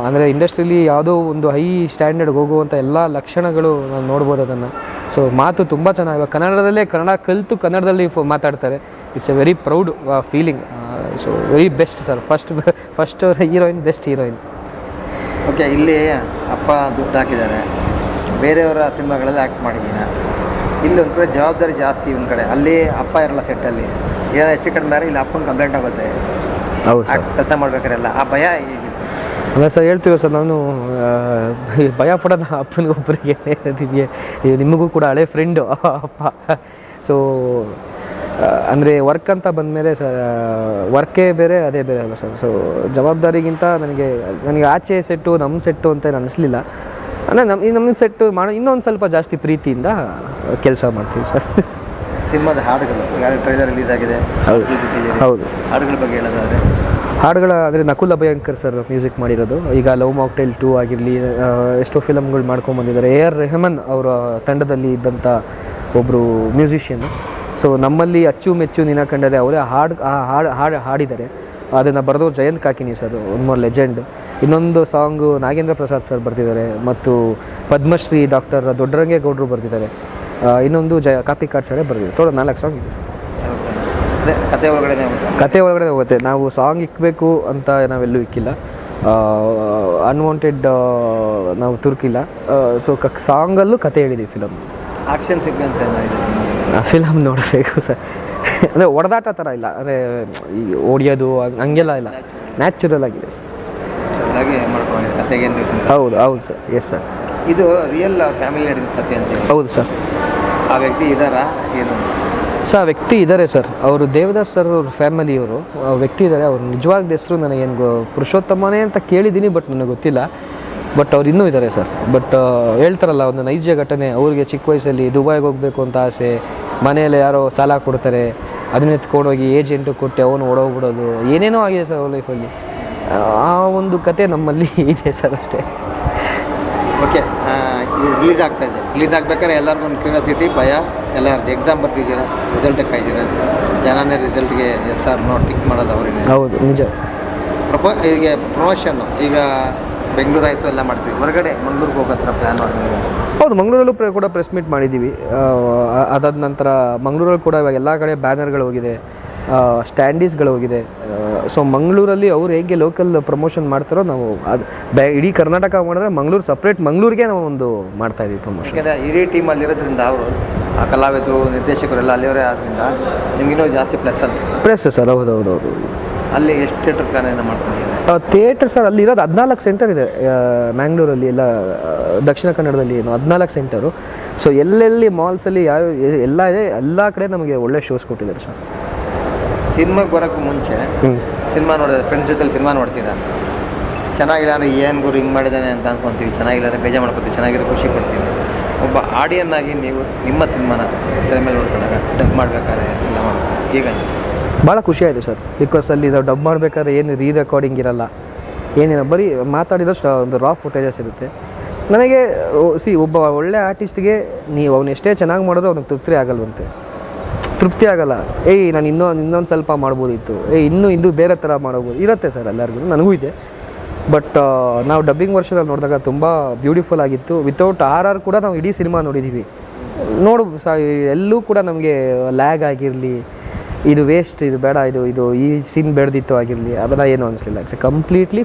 ಅಂದರೆ ಇಂಡಸ್ಟ್ರಿಲಿ ಯಾವುದೋ ಒಂದು ಹೈ ಸ್ಟ್ಯಾಂಡರ್ಡ್ಗೆ ಹೋಗುವಂಥ ಎಲ್ಲ ಲಕ್ಷಣಗಳು ನಾನು ನೋಡ್ಬೋದು ಅದನ್ನು. ಸೊ ಮಾತು ತುಂಬ ಚೆನ್ನಾಗಿ ಕನ್ನಡದಲ್ಲೇ ಕನ್ನಡ ಕಲಿತು ಕನ್ನಡದಲ್ಲಿ ಮಾತಾಡ್ತಾರೆ. It's a very proud feeling so very best sir first first heroine best heroine okay ಇಲ್ಲಿ ಅಪ್ಪ ದುಡ್ಡು ಹಾಕಿದ್ದಾರೆ. ಬೇರೆಯವರ ಸಿನಿಮಾಗಳಲ್ಲಿ ಆ್ಯಕ್ಟ್ ಮಾಡಿದ್ದೀನಿ ಇಲ್ಲಿ ಒಂದು ಕಡೆ ಜವಾಬ್ದಾರಿ ಜಾಸ್ತಿ ಒಂದು ಕಡೆ. ಅಲ್ಲಿ ಅಪ್ಪ ಇರಲ್ಲ ಸೆಟ್ಟಲ್ಲಿ ಏನೋ ಹೆಚ್ಚು ಕಡಿಮೆ ಇಲ್ಲಿ ಅಪ್ಪನ ಕಂಪ್ಲೇಂಟ್ ಆಗುತ್ತೆ. ಹೌದು ಸರ್ ಕೆಲಸ ಮಾಡ್ಬೇಕಾರೆಲ್ಲ ಆ ಭಯ ಅಲ್ಲ ಸರ್ ಹೇಳ್ತೀವಿ ಸರ್ ನಾನು ಭಯ ಪಡೋದು ಅಪ್ಪನಿಗೊಬ್ಬರಿಗೆ ನಿಮಗೆ ನಿಮಗೂ ಕೂಡ ಹಳೆ ಫ್ರೆಂಡು ಅಪ್ಪ. ಸೊ ಅಂದರೆ ವರ್ಕ್ ಅಂತ ಬಂದಮೇಲೆ ಸರ್ ವರ್ಕೇ ಬೇರೆ ಅದೇ ಬೇರೆ ಅಲ್ಲ ಸರ್. ಸೊ ಜವಾಬ್ದಾರಿಗಿಂತ ನನಗೆ ನನಗೆ ಆಚೆ ಸೆಟ್ಟು ನಮ್ಮ ಸೆಟ್ಟು ಅಂತ ಏನು ಅನಿಸ್ಲಿಲ್ಲ. ಅಂದರೆ ನಮ್ಮ ಈ ನಮ್ಮ ಸೆಟ್ಟು ಮಾಡೋ ಇನ್ನೊಂದು ಸ್ವಲ್ಪ ಜಾಸ್ತಿ ಪ್ರೀತಿಯಿಂದ ಕೆಲಸ ಮಾಡ್ತೀವಿ ಸರ್. ಸಿನಿಮಾದ ಹಾಡುಗಳು ಟ್ರೈಲರ್ ರಿಲೀಸ್ ಆಗಿದೆ? ಹೌದು. ಹೌದು. ಹಾಡುಗಳ ಬಗ್ಗೆ ಹೇಳೋದಾದ್ರೆ? ಹಾಡುಗಳ, ಅಂದರೆ ನಕುಲ ಭಯಂಕರ್ ಸರ್ ಮ್ಯೂಸಿಕ್ ಮಾಡಿರೋದು. ಈಗ ಲವ್ ಮಾಕ್ಟೈಲ್ ಟೂ ಆಗಿರಲಿ ಎಷ್ಟೋ ಫಿಲಮ್ಗಳು ಮಾಡ್ಕೊಂಬಂದಿದ್ದಾರೆ ಎ ಆರ್ ರೆಹಮನ್ ಅವರ ತಂಡದಲ್ಲಿ ಇದ್ದಂಥ ಒಬ್ಬರು ಮ್ಯೂಸಿಷಿಯನ್ ಸೊ ನಮ್ಮಲ್ಲಿ ಅಚ್ಚುಮೆಚ್ಚು ನಿನ ಕಂಡರೆ ಅವರೇ ಹಾಡು ಹಾಡು ಹಾಡು ಹಾಡಿದ್ದಾರೆ. ಅದನ್ನು ಬರೆದವ್ರು Jayant Kaikini sir one more legend ಇನ್ನೊಂದು ಸಾಂಗು ನಾಗೇಂದ್ರ ಪ್ರಸಾದ್ ಸರ್ ಬರೆದಿದ್ದಾರೆ. ಮತ್ತು ಪದ್ಮಶ್ರೀ ಡಾಕ್ಟರ್ ದೊಡ್ಡರಂಗೇಗೌಡರು ಬರೆದಿದ್ದಾರೆ. ಇನ್ನೊಂದು ಜಯ ಕಾಪಿ ಕಾರ್ಡ್ ಸರೇ ಬರೆದಿದ್ದಾರೆ. ಟೋಟಲ್ ನಾಲ್ಕು ಸಾಂಗ್ ಇದೆ ಅದೇ ಕತೆ ಒಳಗಡೆ ಕತೆ ಒಳಗಡೆ ಹೋಗುತ್ತೆ. ನಾವು ಸಾಂಗ್ ಇಕ್ಕಬೇಕು ಅಂತ ನಾವೆಲ್ಲೂ ಇಕ್ಕಿಲ್ಲ. ಅನ್ವಾಂಟೆಡ್ ನಾವು ತುರ್ಕಿಲ್ಲ. ಸೊ ಕ ಸಾಂಗಲ್ಲೂ ಕತೆ ಹೇಳಿದ್ದೀವಿ ಫಿಲಮ್ ಆಕ್ಷನ್ ಸೀಕ್ವೆನ್ಸ್ ಏನಾಗಿದೆ ಆ ಫಿಲಮ್ ನೋಡಬೇಕು ಸರ್. ಅಂದರೆ ಹೊಡೆದಾಟ ಥರ ಇಲ್ಲ. ಅಂದರೆ ಈ ಓಡಿಯೋದು ಹಂಗ್- ಹಂಗೆಲ್ಲ ಇಲ್ಲ. ನ್ಯಾಚುರಲ್ ಆಗಿದೆ ಸರ್. ಹೌದು ಹೌದು ಸರ್. ಎಸ್ ಸರ್ ಇದು ರಿಯಲ್ ಫ್ಯಾಮಿಲಿ ನಡೆದ ಕತೆ ಅಂತ ಹೌದು ಸರ್. ಆ ವ್ಯಕ್ತಿ ಇದ್ದಾರಾ ಏನು? ಸರ್ ವ್ಯಕ್ತಿ ಇದ್ದಾರೆ ಸರ್. ಅವರು ದೇವದಾಸ್ ಸರ್ ಅವ್ರ ಫ್ಯಾಮಿಲಿಯವರು ವ್ಯಕ್ತಿ ಇದ್ದಾರೆ ಅವ್ರು ನಿಜವಾದ ಹೆಸರು ನನಗೇನು ಪುರುಷೋತ್ತಮನೇ ಅಂತ ಕೇಳಿದ್ದೀನಿ, ಬಟ್ ನನಗೆ ಗೊತ್ತಿಲ್ಲ. ಬಟ್ ಅವ್ರು ಇನ್ನೂ ಇದ್ದಾರೆ ಸರ್. ಬಟ್ ಹೇಳ್ತಾರಲ್ಲ, ಒಂದು ನೈಜ ಘಟನೆ, ಅವ್ರಿಗೆ ಚಿಕ್ಕ ವಯಸ್ಸಲ್ಲಿ ದುಬೈಗೆ ಹೋಗಬೇಕು ಅಂತ ಆಸೆ, ಮನೆಯಲ್ಲಿ ಯಾರೋ ಸಾಲ ಕೊಡ್ತಾರೆ, ಅದನ್ನ ಎತ್ಕೊಂಡೋಗಿ ಏಜೆಂಟು ಕೊಟ್ಟು ಅವನು ಓಡೋಗ್ಬಿಡೋದು, ಏನೇನೋ ಆಗಿದೆ ಸರ್ ಅವ್ರ ಲೈಫಲ್ಲಿ ಆ ಒಂದು ಕತೆ ನಮ್ಮಲ್ಲಿ *laughs* ಇದೆ ಸರ್ ಅಷ್ಟೇ. ಓಕೆ ರಿಲೀಸ್ ಆಗ್ತಾ ಇದೆ. ರಿಲೀಸ್ ಆಗಬೇಕಾದ್ರೆ ಎಲ್ಲರಿಗೂ ಒಂದು ಕ್ಯೂರಿಯಾಸಿಟಿ ಭಯ ಎಲ್ಲ ಎಕ್ಸಾಮ್ ಬರ್ತಿದ್ದೀರಾ ರಿಸಲ್ಟ್ ಕಾಯ್ತೀರಾ ಜನನೇ ರಿಸಲ್ಟ್ಗೆ ಎಸ್ ಆರ್ ನೋ ಟಿಕ್ ಮಾಡೋದು ಅವರಿಗೆ. ಹೌದು ನಿಜ. ಪ್ರಪೋ ಈಗ ಪ್ರಮೋಷನ್ನು ಈಗ ಬೆಂಗಳೂರು ಆಯಿತು ಎಲ್ಲ ಮಾಡ್ತೀವಿ. ಹೊರಗಡೆ ಮಂಗ್ಳೂರಿಗೆ ಹೋಗೋತ್ರ ಪ್ಲ್ಯಾನ್ ಹೌದು ಮಂಗಳೂರಲ್ಲೂ ಪ್ರ ಕೂಡ ಪ್ರೆಸ್ ಮೀಟ್ ಮಾಡಿದ್ದೀವಿ. ಅದಾದ ನಂತರ ಮಂಗಳೂರಲ್ಲಿ ಕೂಡ ಇವಾಗ ಎಲ್ಲ ಕಡೆ ಬ್ಯಾನರ್ಗಳು ಹೋಗಿದೆ. ಸ್ಟ್ಯಾಂಡೀಸ್ಗಳು ಹೋಗಿದೆ. ಸೊ ಮಂಗಳೂರಲ್ಲಿ ಅವ್ರು ಹೇಗೆ ಲೋಕಲ್ ಪ್ರಮೋಷನ್ ಮಾಡ್ತಾರೋ ನಾವು ಅದು ಬೆ ಇಡೀ ಕರ್ನಾಟಕ ಮಾಡಿದ್ರೆ ಮಂಗಳೂರು ಸಪ್ರೇಟ್ ಮಂಗಳೂರಿಗೆ ನಾವು ಒಂದು ಮಾಡ್ತಾ ಇದೀವಿ ಪ್ರಮೋಷನ್ ಯಾಕೆಂದರೆ ಇಡೀ ಟೀಮಲ್ಲಿ ಇರೋದ್ರಿಂದ ಅವರು ಆ ಕಲಾವಿದರು ನಿರ್ದೇಶಕರೆಲ್ಲ ಆದ್ರಿಂದ ಆದ್ದರಿಂದ ನಿಮಗಿನ್ನೂ ಜಾಸ್ತಿ ಪ್ಲಸ್ ಅನ್ಸುತ್ತೆ ಪ್ರೆಸ್ ಸರ್ ಹೌದು ಹೌದು ಹೌದು ಅಲ್ಲಿ ಎಷ್ಟು ಥಿಯೇಟರ್ ಕಾರ್ಯನ ಮಾಡ್ಕೊಂಡಿದ್ದಾರೆ? ಥಿಯೇಟರ್ ಸರ್ ಅಲ್ಲಿ ಇರೋದು ಹದಿನಾಲ್ಕು ಸೆಂಟರ್ ಇದೆ ಮ್ಯಾಂಗ್ಳೂರಲ್ಲಿ ಎಲ್ಲ ದಕ್ಷಿಣ ಕನ್ನಡದಲ್ಲಿ ಏನು ಹದಿನಾಲ್ಕು ಸೆಂಟರು ಸೊ ಎಲ್ಲೆಲ್ಲಿ ಮಾಲ್ಸಲ್ಲಿ ಯಾವ ಎಲ್ಲ ಇದೆ ಎಲ್ಲ ಕಡೆ ನಮಗೆ ಒಳ್ಳೆ ಶೋಸ್ ಕೊಟ್ಟಿದ್ದಾರೆ ಸರ್ ಸಿನಿಮಾಗೆ ಬರೋಕ್ಕೂ ಮುಂಚೆ ಸಿನಿಮಾ ನೋಡಿದ್ರೆ ಫ್ರೆಂಡ್ಸ್ ಜೊತೆಲಿ ಸಿನಿಮಾ ನೋಡ್ತೀರಾ ಚೆನ್ನಾಗಿಲ್ಲ ಅಂದರೆ ಏನು ಗುರು ಹಿಂಗೆ ಮಾಡಿದ್ದಾನೆ ಅಂತ ಅನ್ಕೊಂತೀವಿ ಚೆನ್ನಾಗಿಲ್ಲ ಅಂದರೆ ಬೇಜಾರು ಮಾಡ್ಕೊತೀವಿ ಚೆನ್ನಾಗಿರೋ ಖುಷಿ ಪಡ್ತೀವಿ. ಒಬ್ಬ ಆಡಿಯನ್ ಆಗಿ ನೀವು ನಿಮ್ಮ ಸಿನಿಮಾನ ತೆರೆ ಮೇಲೆ ನೋಡ್ಕೊಂಡಾಗ ಡಬ್ ಮಾಡ್ಬೇಕಾದ್ರೆ ಎಲ್ಲ ಮಾಡ್ಬೇಕು ಈಗ ಭಾಳ ಖುಷಿ ಆಯಿತು ಸರ್ ಬಿಕಾಸ್ ಅಲ್ಲಿ ನಾವು ಡಬ್ ಮಾಡಬೇಕಾದ್ರೆ ಏನು ರೀ ರೆಕಾರ್ಡಿಂಗ್ ಇರಲ್ಲ. ಏನಿಲ್ಲ ಬರೀ ಮಾತಾಡಿದಷ್ಟು ಒಂದು ರಾ ಫುಟೇಜಸ್ ಇರುತ್ತೆ. ನನಗೆ ಸಿ ಒಬ್ಬ ಒಳ್ಳೆ ಆರ್ಟಿಸ್ಟ್ಗೆ ನೀವು ಅವ್ನು ಎಷ್ಟೇ ಚೆನ್ನಾಗಿ ಮಾಡಿದ್ರು ಅವ್ನಿಗೆ ತೃಪ್ತಿ ಆಗಲ್ವಂತೆ. ತೃಪ್ತಿ ಆಗಲ್ಲ. ಏಯ್ ನಾನು ಇನ್ನೊಂದು ಇನ್ನೊಂದು ಸ್ವಲ್ಪ ಮಾಡ್ಬೋದಿತ್ತು. ಏಯ್ ಇನ್ನೂ ಇಂದು ಬೇರೆ ಥರ ಮಾಡ್ಬೋದು. ಇರುತ್ತೆ ಸರ್ ಎಲ್ಲರಿಗೂ ನನಗೂ ಇದೆ. ಬಟ್ ನಾವು ಡಬ್ಬಿಂಗ್ ವರ್ಷದಲ್ಲಿ ನೋಡಿದಾಗ ತುಂಬ ಬ್ಯೂಟಿಫುಲ್ ಆಗಿತ್ತು. ವಿತೌಟ್ ಆರ್ ಆರ್ ಕೂಡ ನಾವು ಇಡೀ ಸಿನಿಮಾ ನೋಡಿದ್ದೀವಿ ನೋಡು ಸ ಎಲ್ಲೂ ಕೂಡ ನಮಗೆ ಲ್ಯಾಗ್ ಆಗಿರಲಿ ಇದು ವೇಸ್ಟ್ ಇದು ಬೇಡ ಇದು ಇದು ಈ ಸೀನ್ ಬೆಳೆದಿತ್ತು ಆಗಿರಲಿ ಅದೆಲ್ಲ ಏನು ಅನಿಸ್ಲಿಲ್ಲ. It's completely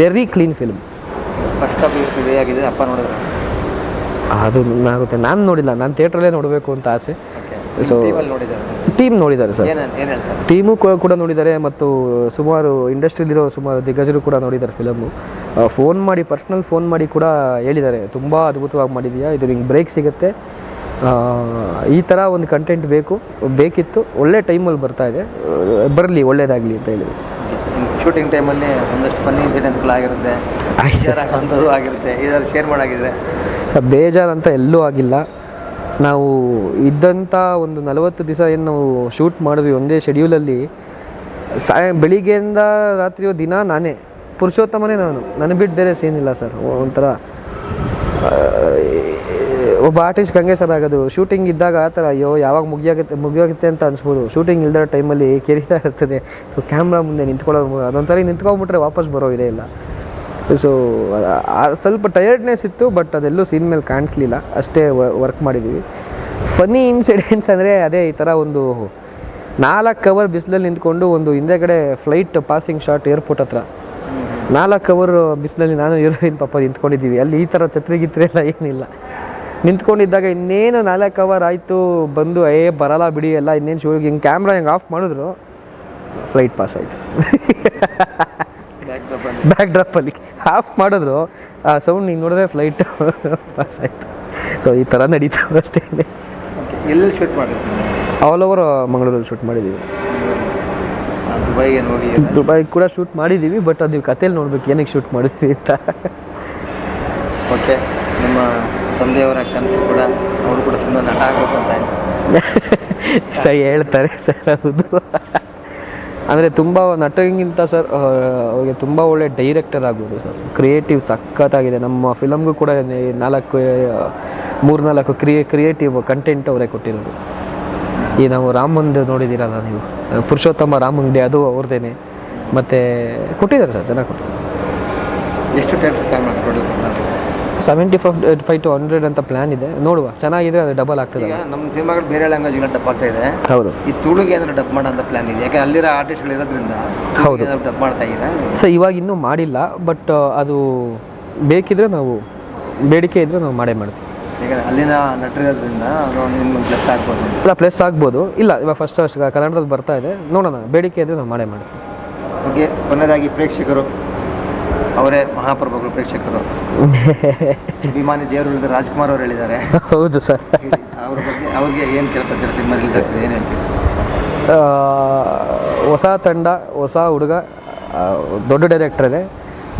very clean film first ಅಪ್ಪ ನೋಡಿದ್ರೆ? ಅದು ಆಗುತ್ತೆ. ನಾನು ನೋಡಿಲ್ಲ. ನಾನು ಥಿಯೇಟ್ರಲ್ಲೇ ನೋಡಬೇಕು ಅಂತ ಆಸೆ. ಟೀಮಲ್ಲಿ ಟೀಮ್ ನೋಡಿದ್ದಾರೆ. ಸರ್ ಟೀಮು ಕೂಡ ನೋಡಿದ್ದಾರೆ ಮತ್ತು ಸುಮಾರು ಇಂಡಸ್ಟ್ರಿಲಿರೋ ಸುಮಾರು ದಿಗ್ಗಜರು ಕೂಡ ನೋಡಿದ್ದಾರೆ ಫಿಲಮು ಫೋನ್ ಮಾಡಿ ಪರ್ಸ್ನಲ್ ಫೋನ್ ಮಾಡಿ ಕೂಡ ಹೇಳಿದ್ದಾರೆ. ತುಂಬ ಅದ್ಭುತವಾಗಿ ಮಾಡಿದೀಯಾ ಇದು ನಿಂಗೆ ಬ್ರೇಕ್ ಸಿಗುತ್ತೆ. ಈ ಥರ ಒಂದು ಕಂಟೆಂಟ್ ಬೇಕು. ಬೇಕಿತ್ತು. ಒಳ್ಳೆ ಟೈಮಲ್ಲಿ ಬರ್ತಾ ಇದೆ. ಬರಲಿ ಒಳ್ಳೇದಾಗಲಿ ಅಂತ ಹೇಳಿದ್ರು. ಶೂಟಿಂಗ್ ಟೈಮಲ್ಲಿ ಒಂದಷ್ಟು ಫನ್ನಿ ಇನ್ಸಿಡೆಂಟ್ಗಳು ಆಗಿರುತ್ತೆ. ಆಗಿರುತ್ತೆ. ಇದರಲ್ಲಿ ಶೇರ್ ಮಾಡಾಗಿದ್ರೆ. ಸರ್ ಬೇಜಾರಂತ ಎಲ್ಲೂ ಆಗಿಲ್ಲ. ನಾವು ಇದ್ದಂಥ ಒಂದು ನಲವತ್ತು ದಿವಸ ಏನು ನಾವು ಶೂಟ್ ಮಾಡಿದ್ವಿ ಒಂದೇ ಶೆಡ್ಯೂಲಲ್ಲಿ, ಸಾಯ, ಬೆಳಿಗ್ಗೆಯಿಂದ ರಾತ್ರಿಯೋ ದಿನ ನಾನೇ, ಪುರುಷೋತ್ತಮನೇ ನಾನು. ನನಗೆ ಬಿಟ್ಟು ಬೇರೆ ಸೀನ್ ಇಲ್ಲ ಸರ್. ಒಂಥರ ಒಬ್ಬ ಆರ್ಟಿಸ್ಟ್ ಹಂಗೆ ಸರ್ ಆಗೋದು. ಶೂಟಿಂಗ್ ಇದ್ದಾಗ ಆ ಥರ, ಅಯ್ಯೋ, ಯಾವಾಗ ಮುಗಿಯಾಗುತ್ತೆ, ಮುಗಿಯೋಗುತ್ತೆ ಅಂತ ಅನ್ಸ್ಬೋದು. ಶೂಟಿಂಗ್ ಇಲ್ದಿರೋ ಟೈಮಲ್ಲಿ ಕೆರಿತಾ ಇರ್ತದೆ ಕ್ಯಾಮ್ರಾ ಮುಂದೆ ನಿಂತ್ಕೊಳ್ಳೋದು ಅದೊಂಥರ ನಿಂತ್ಕೊಂಬಿಟ್ರೆ ವಾಪಸ್ ಬರೋ ಇದೇ ಇಲ್ಲ. ಸೊ ಸ್ವಲ್ಪ ಟಯರ್ಡ್ನೆಸ್ ಇತ್ತು ಬಟ್ ಅದೆಲ್ಲೂ ಸೀನ್ ಮೇಲೆ ಕಾಣಿಸ್ಲಿಲ್ಲ. ಅಷ್ಟೇ ವರ್ಕ್ ಮಾಡಿದ್ದೀವಿ ಫನ್ನಿ ಇನ್ಸಿಡೆಂಟ್ಸ್ ಅಂದರೆ ಅದೇ ಈ ಥರ ಒಂದು ನಾಲ್ಕು ಅವರ್ ಬಿಸಿಲಲ್ಲಿ ನಿಂತ್ಕೊಂಡು ಒಂದು ಹಿಂದೆಗಡೆ ಫ್ಲೈಟ್ ಪಾಸಿಂಗ್ ಶಾಟ್ ಏರ್ಪೋರ್ಟ್ ಹತ್ರ. ನಾಲ್ಕು ಅವರ್ ಬಿಸಿಲಲ್ಲಿ ನಾನು ಹೀರೋಯಿನ್ ಪಾಪ ನಿಂತ್ಕೊಂಡಿದ್ದೀವಿ. ಅಲ್ಲಿ ಈ ಥರ ಛತ್ರಿ ಗಿತ್ರಿ ಎಲ್ಲ ಏನಿಲ್ಲ. ನಿಂತ್ಕೊಂಡಿದ್ದಾಗ ಇನ್ನೇನು ನಾಲ್ಕು ಅವರ್ ಆಯಿತು, ಬಂದು, ಏ, ಬರಲ್ಲ ಬಿಡಿ, ಎಲ್ಲ ಇನ್ನೇನು ಶೂ ಹಿಂಗೆ ಕ್ಯಾಮ್ರಾ ಹಿಂಗೆ ಆಫ್ ಮಾಡಿದ್ರು ಫ್ಲೈಟ್ ಪಾಸ್ ಆಯಿತು. ಬ್ಯಾಕ್ ಡ್ರಾಪಲ್ಲಿ ಆಫ್ ಮಾಡಿದ್ರು. ಆ ಸೌಂಡ್ ಹಿಂಗೆ ನೋಡಿದ್ರೆ ಫ್ಲೈಟ್ ಪಾಸ್ ಆಯಿತು. ಸೊ ಈ ಥರ ನಡೀತು ಅಷ್ಟೇ. ಎಲ್ಲಿ ಶೂಟ್ ಮಾಡಿದ್ರು? ಆಲ್ ಓವರ್ ಮಂಗಳೂರಲ್ಲಿ ಶೂಟ್ ಮಾಡಿದ್ದೀವಿ ದುಬೈಗೆ ಏನು? ಹೋಗಿದ್ದೀರಾ ದುಬೈ ಕೂಡ ಶೂಟ್ ಮಾಡಿದ್ದೀವಿ ಬಟ್ ಅದು ನೀವು ಕಥೆಯಲ್ಲಿ ನೋಡ್ಬೇಕು ಏನಕ್ಕೆ ಶೂಟ್ ಮಾಡಿದ್ವಿ ಅಂತ. ಓಕೆ ನಿಮ್ಮ ತಂದೆಯವರ ಕನಸು ಕೂಡ ಅವರು ಕೂಡ ಸುಮ್ಮನೆ ನಟ ಆಗಬೇಕು ಅಂತ *laughs* ಸರಿ ಹೇಳ್ತಾರೆ ಸರ್ ಹೌದು. ಅಂದರೆ ತುಂಬ ನಟಗಿಂತ ಸರ್ ಅವ್ರಿಗೆ ತುಂಬ ಒಳ್ಳೆ ಡೈರೆಕ್ಟರ್ ಆಗ್ಬೋದು ಸರ್. ಕ್ರಿಯೇಟಿವ್ ಸಖತ್ತಾಗಿದೆ. ನಮ್ಮ ಫಿಲಮ್ಗೂ ಕೂಡ ನಾಲ್ಕು ಮೂರ್ನಾಲ್ಕು ಕ್ರಿಯೇ ಕ್ರಿಯೇಟಿವ್ ಕಂಟೆಂಟ್ ಅವರೇ ಕೊಟ್ಟಿರೋದು. ಈ ನಾವು ರಾಮಂದು ನೋಡಿದ್ದೀರಲ್ಲ ನೀವು? ಪುರುಷೋತ್ತಮ ರಾಮ್ ಅಂಗಡಿ ಅದು ಅವ್ರದ್ದೇನೆ. ಮತ್ತು ಕೊಟ್ಟಿದ್ದಾರೆ ಸರ್ ಚೆನ್ನಾಗಿ ಕೊಟ್ಟಿದ್ದಾರೆ. ಎಷ್ಟು seventy five five to hundred ಅಂತ ಪ್ಲಾನ್ ಇದೆ. ನೋಡುವ. ಚೆನ್ನಾಗಿದೆ ಅದು ಡಬಲ್ ಆಗ್ತದೆ ಈಗ ನಮ್ಮ ಸಿನಿಮಾಗಳು ಬೇರೆ ಲ್ಯಾಂಗ್ವೇಜ್ಗಳ ಡಬ್ ಆಗ್ತಾ ಇದೆ. ಹೌದು. ಈ ತುಳುಗೆ ಏನಾದ್ರು ಡಬ್ ಮಾಡೋ ಅಂತ ಪ್ಲಾನ್ ಇದೆ ಯಾಕೆ ಅಲ್ಲಿರೋ ಆರ್ಟಿಸ್ಟ್ಗಳು ಇರೋದ್ರಿಂದ ಹೌದು. ಡಬ್ ಮಾಡ್ತಾ ಇದ್ದೀರಾ? ಸೊ ಇವಾಗ ಇನ್ನೂ ಮಾಡಿಲ್ಲ ಬಟ್ ಅದು ಬೇಕಿದ್ರೆ ನಾವು ಬೇಡಿಕೆ ಇದ್ದರೆ ನಾವು ಮಾಡೇ ಮಾಡ್ತೀವಿ. ಯಾಕಂದ್ರೆ ಅಲ್ಲಿನ ನಟರಿರೋದ್ರಿಂದ ಅದು ನಿಮ್ಗೆ ಪ್ಲಸ್ ಆಗ್ಬೋದು. ಇಲ್ಲ ಪ್ಲಸ್ ಆಗ್ಬೋದು. ಇಲ್ಲ ಇವಾಗ ಫಸ್ಟ್ ಕನ್ನಡದಲ್ಲಿ ಬರ್ತಾ ಇದೆ. ನೋಡೋಣ ಬೇಡಿಕೆ ಇದ್ದರೆ ನಾವು ಮಾಡೇ ಮಾಡ್ತೀವಿ. ಓಕೆ ಕೊನೆಯದಾಗಿ ಪ್ರೇಕ್ಷಕರು. ಅವರೇ ಮಹಾಪ್ರಭುಗಳು ಪ್ರೇಕ್ಷಕರು. ಅಭಿಮಾನಿ ದೇವರು ಹೇಳಿದ ರಾಜ್ಕುಮಾರ್ ಅವರು ಹೇಳಿದ್ದಾರೆ. ಹೌದು ಸರ್. ಅವ್ರ ಬಗ್ಗೆ ಅವ್ರಿಗೆ ಏನು ಕೆಲಸ ಸಿನಿಮಾ ರಿಲೀಸ್ ಆಗ್ತದೆ ಏನು ಹೊಸ ತಂಡ ಹೊಸ ಹುಡುಗ ದೊಡ್ಡ ಡೈರೆಕ್ಟರ್ ಇದೆ.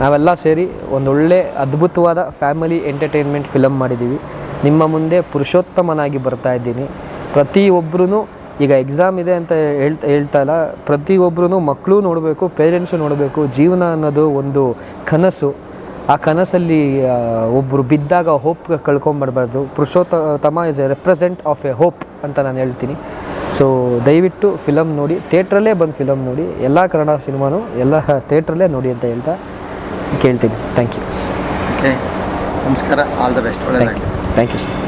ನಾವೆಲ್ಲ ಸೇರಿ ಒಂದೊಳ್ಳೆ ಅದ್ಭುತವಾದ ಫ್ಯಾಮಿಲಿ ಎಂಟರ್ಟೈನ್ಮೆಂಟ್ ಫಿಲಮ್ ಮಾಡಿದ್ದೀವಿ. ನಿಮ್ಮ ಮುಂದೆ ಪುರುಷೋತ್ತಮನಾಗಿ ಬರ್ತಾ ಇದ್ದೀನಿ. ಪ್ರತಿಯೊಬ್ಬರೂ ಈಗ ಎಕ್ಸಾಮ್ ಇದೆ ಅಂತ ಹೇಳ್ತಾ ಹೇಳ್ತಾ ಇಲ್ಲ ಪ್ರತಿಯೊಬ್ಬರೂ ಮಕ್ಕಳು ನೋಡಬೇಕು ಪೇರೆಂಟ್ಸು ನೋಡಬೇಕು ಜೀವನ ಅನ್ನೋದು ಒಂದು ಕನಸು. ಆ ಕನಸಲ್ಲಿ ಒಬ್ಬರು ಬಿದ್ದಾಗ hope ಕಳ್ಕೊಂಬರ್ಬಾರ್ದು. Purushothama is a represent of a hope ಅಂತ ನಾನು ಹೇಳ್ತೀನಿ. ಸೊ ದಯವಿಟ್ಟು ಫಿಲಮ್ ನೋಡಿ ಥಿಯೇಟ್ರಲ್ಲೇ ಬಂದು ಫಿಲಮ್ ನೋಡಿ ಎಲ್ಲ ಕನ್ನಡ ಸಿನಿಮಾನು ಎಲ್ಲ ಥಿಯೇಟ್ರಲ್ಲೇ ನೋಡಿ ಅಂತ ಹೇಳ್ತಾ ಕೇಳ್ತೀನಿ. ಥ್ಯಾಂಕ್ ಯು ಓಕೆ ನಮಸ್ಕಾರ. All the best thank you sir